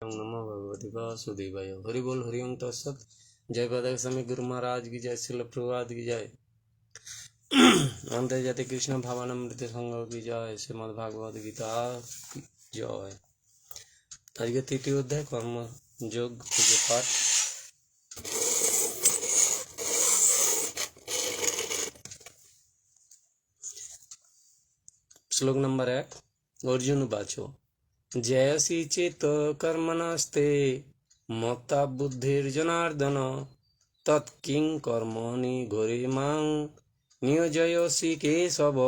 ओम नमो भगवते वासुदेवाय हरि बोल हरि ओम तत्सत जय पदक स्वामी गुरु महाराज की जय शिल प्रभात की जय অন্তর্জাতি কৃষ্ণ ভাবানমৃত সংঘ কি জয় শ্রীমদ ভাগবত গীতা কি জয় আজকে তৃতীয় অধ্যায় কর্মযোগ থেকে পাঠ শ্লোক নম্বর এক অর্জুন বাচো জয়সি চেত কর্মণস্তে মত্তা বুদ্ধির জনার্দন তৎকিং কর্মণি ঘরে মাং নিয়োজয়সি কেশব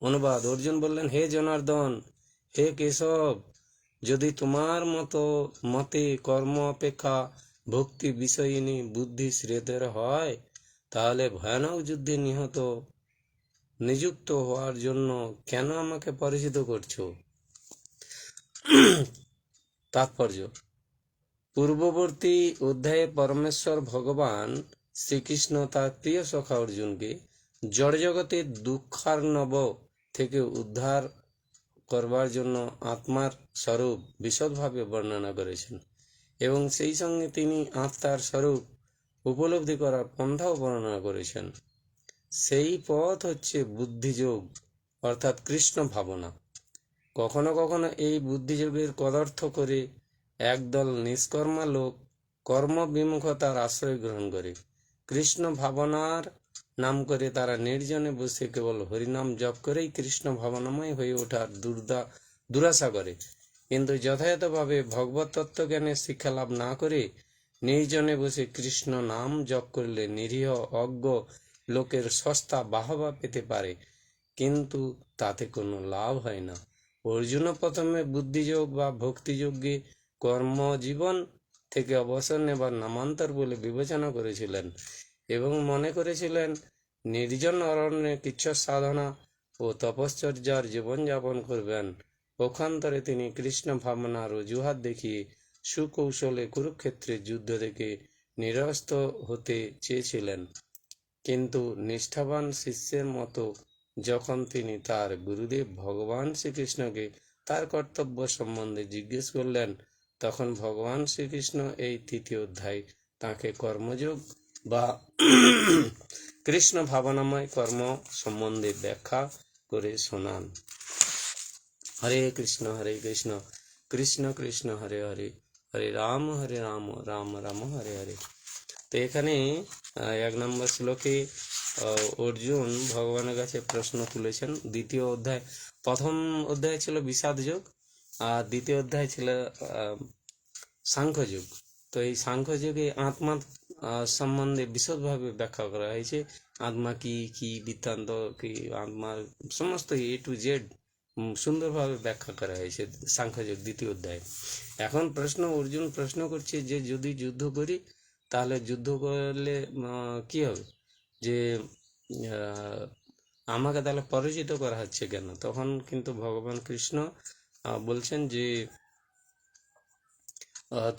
অনুবাদ অর্জুন বললেন, হে জনার্দন, হে কেশব, যদি তোমার মতো মতে কর্ম অপেক্ষা ভক্তি বিষয়িনী বুদ্ধি শ্রেতের হয়, তাহলে ভয়ানক যুদ্ধে নিহত, নিযুক্ত হওয়ার জন্য কেন আমাকে পরিচিত করছ? তাৎপর্য। পূর্ববর্তী অধ্যায়ে পরমেশ্বর ভগবান শ্রীকৃষ্ণ তার প্রিয় সখা অর্জুনকে জড়জগতের দুঃখার্ণব থেকে উদ্ধার করবার জন্য আত্মার স্বরূপ বিশদভাবে বর্ণনা করেছেন এবং সেই সঙ্গে তিনি আত্মার স্বরূপ উপলব্ধি করার পন্থাও বর্ণনা করেছেন। সেই পথ হচ্ছে বুদ্ধিযোগ, অর্থাৎ কৃষ্ণ ভাবনা। কখনো কখনো এই বুদ্ধিযোগের কদর্থ করে একদল নিষ্কর্মা লোক কর্মবিমুখতার আশ্রয় গ্রহণ করে। কৃষ্ণ ভাবনার নাম করে তারা নির্জনে বসে কেবল হরিনাম জপ করেই কৃষ্ণ ভাবনাময় হয়ে ওঠার দুর্দা, দুরাশা করে। কিন্তু যথাযথভাবে ভগবত তত্ত্বজ্ঞানের শিক্ষা লাভ না করে নির্জনে বসে কৃষ্ণ নাম জপ করলে নিরীহ, অজ্ঞ লোকের সস্তা বাহবা পেতে পারে। কিন্তু তাতে কোনো লাভ হয় না। অর্জুন প্রথমে বুদ্ধিযোগ বা ভক্তিযোগে কর্মজীবন থেকে অবসর নেবার নামান্তর বলে বিবেচনা করেছিলেন এবং মনে করেছিলেন, নির্জন অরণ্যে কিচ্ছর সাধনা ও তপশ্চর্যার জীবনযাপন করবেন। পক্ষান্তরে তিনি কৃষ্ণ ভাবনার অজুহাত দেখিয়ে সুকৌশলে কুরুক্ষেত্রের যুদ্ধ থেকে নিরস্ত হতে চেয়েছিলেন। কিন্তু নিষ্ঠাবান শিষ্যের মতো যখন তিনি তার গুরুদেব ভগবান শ্রীকৃষ্ণকে তার কর্তব্য সম্বন্ধে জিজ্ঞেস করলেন, তখন ভগবান শ্রীকৃষ্ণ এই তৃতীয় অধ্যায় তাকে কর্মযোগ বা কৃষ্ণ ভাবনাময় কর্ম সম্বন্ধে ব্যাখ্যা করে শোনান। হরে কৃষ্ণ হরে কৃষ্ণ কৃষ্ণ কৃষ্ণ, হরে হরে হরে রাম হরে রাম রাম রাম, হরে হরে। তো এখানে এক নম্বর শ্লোকে অর্জুন ভগবানের কাছে প্রশ্ন তুলেছেন। দ্বিতীয় অধ্যায়, প্রথম অধ্যায় ছিল বিষাদ যোগ, আর দ্বিতীয় অধ্যায় ছিল সাংখ্যযুগ তো এই সাংখ্যযুগে আত্মা সম্বন্ধে বিশদভাবে ব্যাখ্যা করা হয়েছে। আত্মা কি কি বৃত্তান্ত, কি আত্মার সমস্ত এ টু জেড সুন্দরভাবে ব্যাখ্যা করা হয়েছে সাংখ্যযুগ দ্বিতীয় অধ্যায়। এখন প্রশ্ন, অর্জুন প্রশ্ন করছে যে যদি যুদ্ধ করি, তাহলে যুদ্ধ করলে কি হবে? যে আমাকে তাহলে পরিচিত করা হচ্ছে কেন? তখন কিন্তু ভগবান কৃষ্ণ বলছেন যে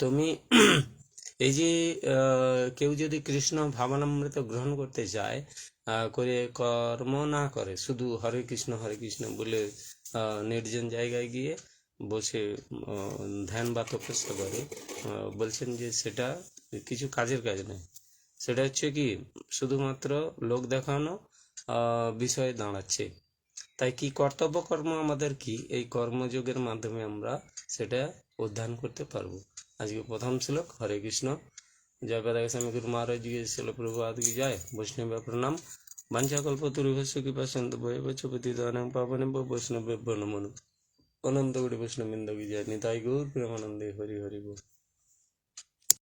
তুমি এই যে কেউ যদি কৃষ্ণ ভাবনামৃত গ্রহণ করতে চায় করে কর্ম না করে, শুধু হরে কৃষ্ণ হরে কৃষ্ণ বলে নির্জন জায়গায় গিয়ে বসে ধ্যান বা তপস্যা করে বলছেন যে সেটা কিছু কাজের কাজ নয়। সেটা হচ্ছে কি, শুধুমাত্র লোক দেখানো বিষয়ে দাঁড়াচ্ছে। তাই কি কর্তব্য কর্ম আমাদের কি? এই কর্মযোগের মাধ্যমে আমরা সেটা অধ্যয়ন করতে পারব। আজকে প্রথম শ্লোক, হরে কৃষ্ণ। জয় স্বামী গুরু মহারাজ শিল প্রভু আদি জয়। বৈষ্ণব প্রণাম। বাঞ্ছাকল্প তুরিভস্য কি পছন্দ বয়ে বচপতি দানং পাবনে বৈষ্ণব বনমনু অনন্ত গুড়ি বৈষ্ণব বিন্দ কি জয়। নিতাই গৌর প্রেমানন্দে হরি হরি বল।